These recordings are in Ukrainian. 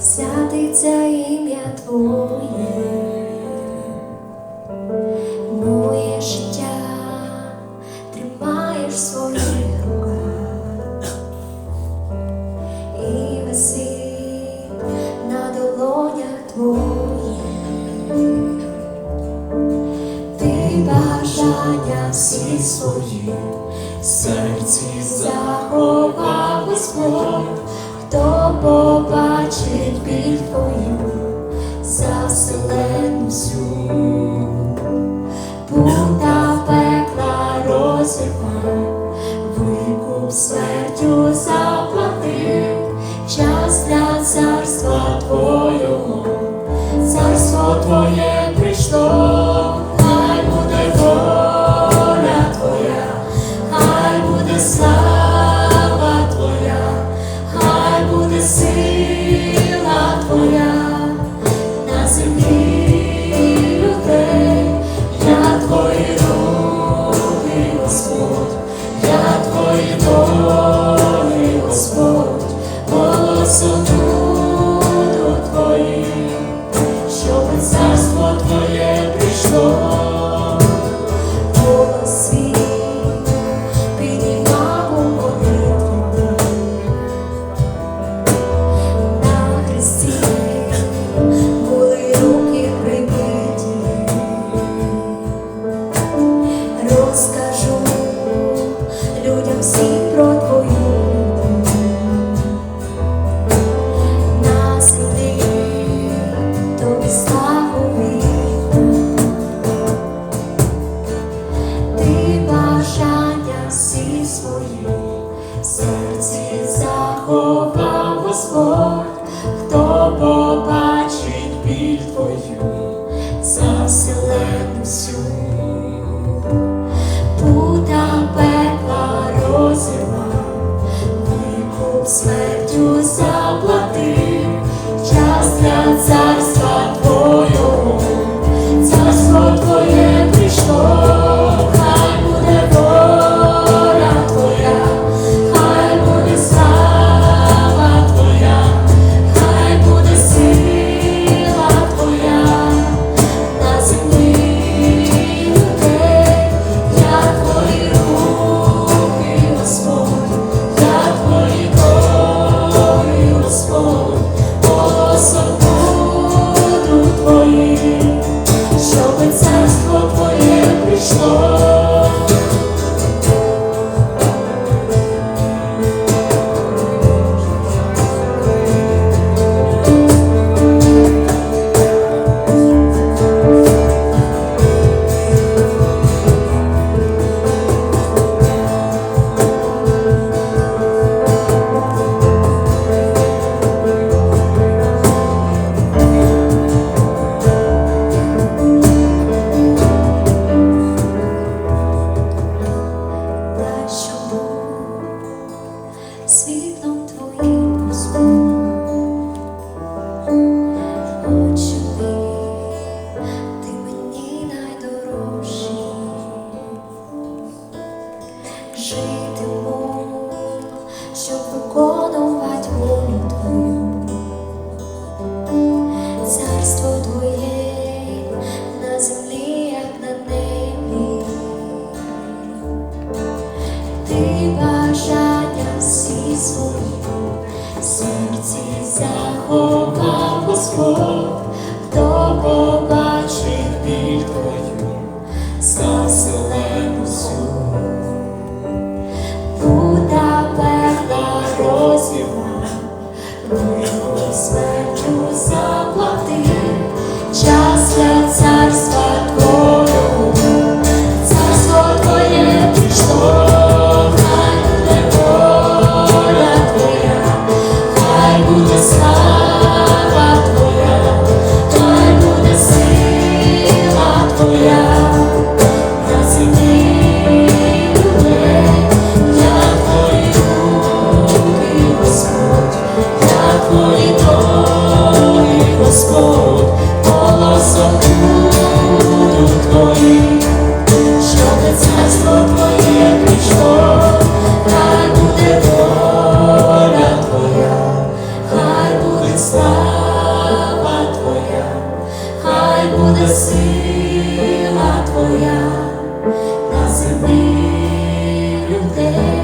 Святиться ім'я Твоє, моє життя, тримаєш своє. серці свої, серці заховались плоть, хто побачить біль твою за вселену всю, пута пекла розірвав, викуп смертю заплатив, час для царства твого, царство твоє. своє, серці заховав Господь, хто побачить біль твою, заселену всю. свою в серці заховав Господь, хто побачив біль твою. Сила Твоя на землі людей,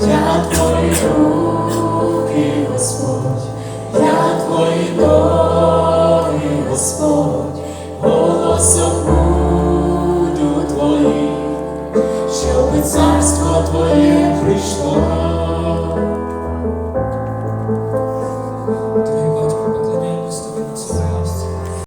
я Твої руки, Господь, я Твої долі, Господь, голосом буду Твоїм, щоб царство Твоє прийшло.